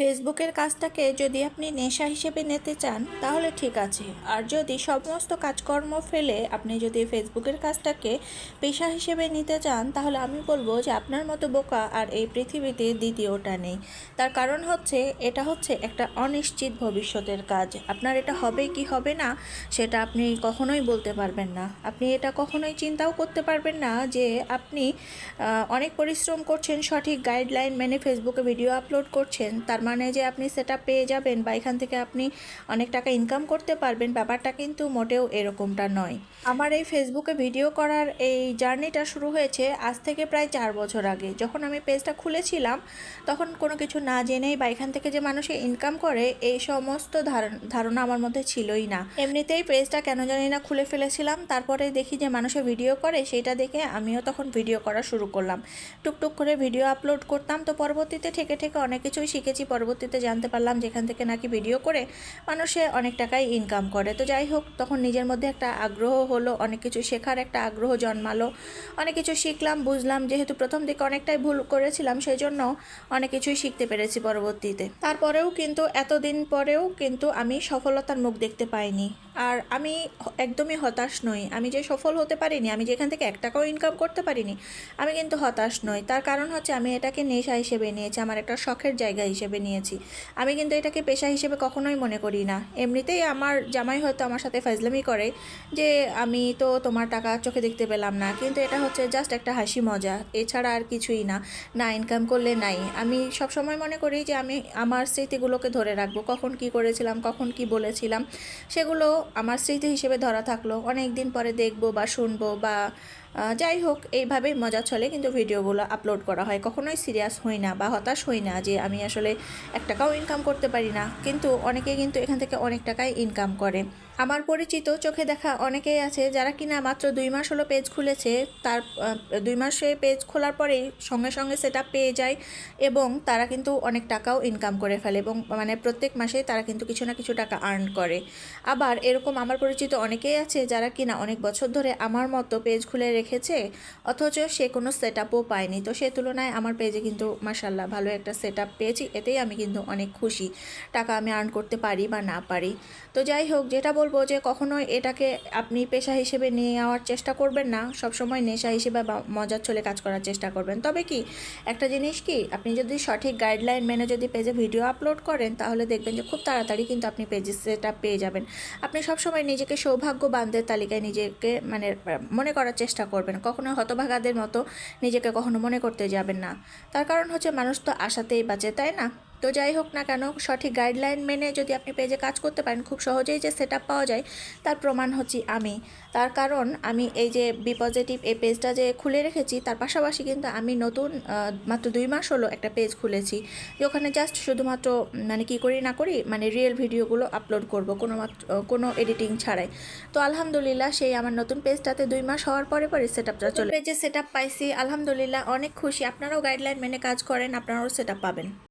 ফেসবুকের কাজটাকে যদি আপনি নেশা হিসেবে নিতে চান, তাহলে ঠিক আছে। আর যদি সমস্ত কাজকর্ম ফেলে আপনি যদি ফেসবুকের কাজটাকে পেশা হিসেবে নিতে চান, তাহলে আমি বলব যে আপনার মতো বোকা আর এই পৃথিবীতে দ্বিতীয়টা নেই। তার কারণ হচ্ছে, এটা হচ্ছে একটা অনিশ্চিত ভবিষ্যতের কাজ। আপনার এটা হবে কি হবে না, সেটা আপনি কখনোই বলতে পারবেন না। আপনি এটা কখনোই চিন্তাও করতে পারবেন না যে আপনি অনেক পরিশ্রম করছেন, সঠিক গাইডলাইন মেনে ফেসবুকে ভিডিও আপলোড করছেন, তার মানে যে আপনি সেটা পেয়ে যাবেন বা এখান থেকে আপনি অনেক টাকা ইনকাম করতে পারবেন, ব্যাপারটা কিন্তু মোটেও এরকমটা নয়। আমার এই ফেসবুকে ভিডিও করার এই জার্নিটা শুরু হয়েছে আজ থেকে প্রায় চার বছর আগে। যখন আমি পেজটা খুলেছিলাম, তখন কোনো কিছু না জেনেই বা এখান থেকে যে মানুষে ইনকাম করে, এই সমস্ত ধারণ- আমার মধ্যে ছিলই না। এমনিতেই পেজটা কেন জানি না খুলে ফেলেছিলাম, তারপরে দেখি যে মানুষে ভিডিও করে সেটা দেখে আমিও তখন ভিডিও করা শুরু করলাম। টুকটুক করে ভিডিও আপলোড করতাম, তো পরবর্তীতে ঠেকে ঠেকে অনেক কিছুই শিখেছি। পরবর্তীতে জানতে পারলাম যেখান থেকে নাকি ভিডিও করে মানুষে অনেক টাকাই ইনকাম করে। তো যাই হোক, তখন নিজের মধ্যে একটা আগ্রহ হলো, অনেক কিছু শেখার একটা আগ্রহ জন্মালো। অনেক কিছু শিখলাম, বুঝলাম, যেহেতু প্রথম দিকে অনেকটাই ভুল করেছিলাম সেই জন্য অনেক কিছুই শিখতে পেরেছি পরবর্তীতে। তারপরেও কিন্তু, এতদিন পরেও কিন্তু আমি সফলতার মুখ দেখতে পাইনি। আর আমি একদমই হতাশ নই। আমি যে সফল হতে পারিনি, আমি যেখান থেকে এক টাকাও ইনকাম করতে পারিনি, আমি কিন্তু হতাশ নই। তার কারণ হচ্ছে, আমি এটাকে নেশা হিসেবে নিয়েছি, আমার একটা শখের জায়গা হিসেবে নিয়েছি। আমি কিন্তু এটাকে পেশা হিসেবে কখনোই মনে করি না। এমনিতেই আমার জামাই হয়তো আমার সাথে ফাজলামি করে যে, আমি তো তোমার টাকা চোখে দেখতে পেলাম না। কিন্তু এটা হচ্ছে জাস্ট একটা হাসি মজা। এছাড়া আর কিছুই না। না ইনকাম করলে নাই। আমি সবসময় মনে করি যে, আমি আমার স্মৃতিগুলোকে ধরে রাখব। কখন কি করেছিলাম, কখন কি বলেছিলাম, সেগুলো আমার স্মৃতি হিসেবে ধরা থাকল। অনেক দিন পরে দেখব বা শুনব বা যাই হোক, এইভাবেই মজা চলে, কিন্তু ভিডিওগুলো আপলোড করা হয়। কখনোই সিরিয়াস হই না বা হতাশ হই না যে আমি আসলে এক টাকাও ইনকাম করতে পারি না। কিন্তু অনেকে কিন্তু এখান থেকে অনেক টাকাই ইনকাম করে। আমার পরিচিত চোখে দেখা অনেকেই আছে যারা কিনা মাত্র দুই মাস হলো পেজ খুলেছে। তার দুই মাসে পেজ খোলার পরেই সঙ্গে সঙ্গে সেটা পেয়ে যায় এবং তারা কিন্তু অনেক টাকাও ইনকাম করে ফেলে এবং মানে প্রত্যেক মাসে তারা কিন্তু কিছু না কিছু টাকা আর্ন করে। আবার এরকম আমার পরিচিত অনেকেই আছে যারা কিনা অনেক বছর ধরে আমার মতো পেজ খুলে রেখেছে, অথচ সে কোনো সেট আপও পায়নি। তো সে তুলনায় আমার পেজে কিন্তু মাসাল্লাহ ভালো একটা সেট আপ পেয়েছি, এতেই আমি কিন্তু অনেক খুশি। টাকা আমি আর্ন করতে পারি বা না পারি। তো যাই হোক, যেটা বলব যে কখনো এটাকে আপনি পেশা হিসেবে নিয়ে যাওয়ার চেষ্টা করবেন না। সবসময় নেশা হিসেবে বা মজার চলে কাজ করার চেষ্টা করবেন। তবে কি, একটা জিনিস কি, আপনি যদি সঠিক গাইডলাইন মেনে যদি পেজে ভিডিও আপলোড করেন, তাহলে দেখবেন যে খুব তাড়াতাড়ি কিন্তু আপনি পেজে সেটা পেয়ে যাবেন। আপনি সবসময় নিজেকে সৌভাগ্যবানদের তালিকায় নিজেকে মানে মনে করার চেষ্টা করবেন। কখনো হতভাগাদের মতো নিজেকে কখনো মনে করতে যাবেন না। তার কারণ হচ্ছে মানুষ তো আশাতেই বাঁচে, তাই না? তো যাই হোক না কেন, সঠিক গাইডলাইন মেনে যদি আপনি পেজে কাজ করতে পারেন, খুব সহজেই যে সেট পাওয়া যায়, তার প্রমাণ হচ্ছি আমি। তার কারণ আমি এই যে বি পজিটিভ এই পেজটা যে খুলে রেখেছি, তার পাশাপাশি কিন্তু আমি নতুন মাত্র দুই মাস হলো একটা পেজ খুলেছি। যে ওখানে জাস্ট শুধুমাত্র মানে কি করি না করি মানে রিয়েল ভিডিওগুলো আপলোড করব, কোনো মাত্র কোনো এডিটিং ছাড়াই। তো আলহামদুলিল্লাহ, সেই আমার নতুন পেজটাতে দুই মাস হওয়ার পরে পরে সেট আপটা চলে। পেজে সেট পাইছি, আলহামদুলিল্লাহ, অনেক খুশি। আপনারাও গাইডলাইন মেনে কাজ করেন, আপনারাও সেট পাবেন।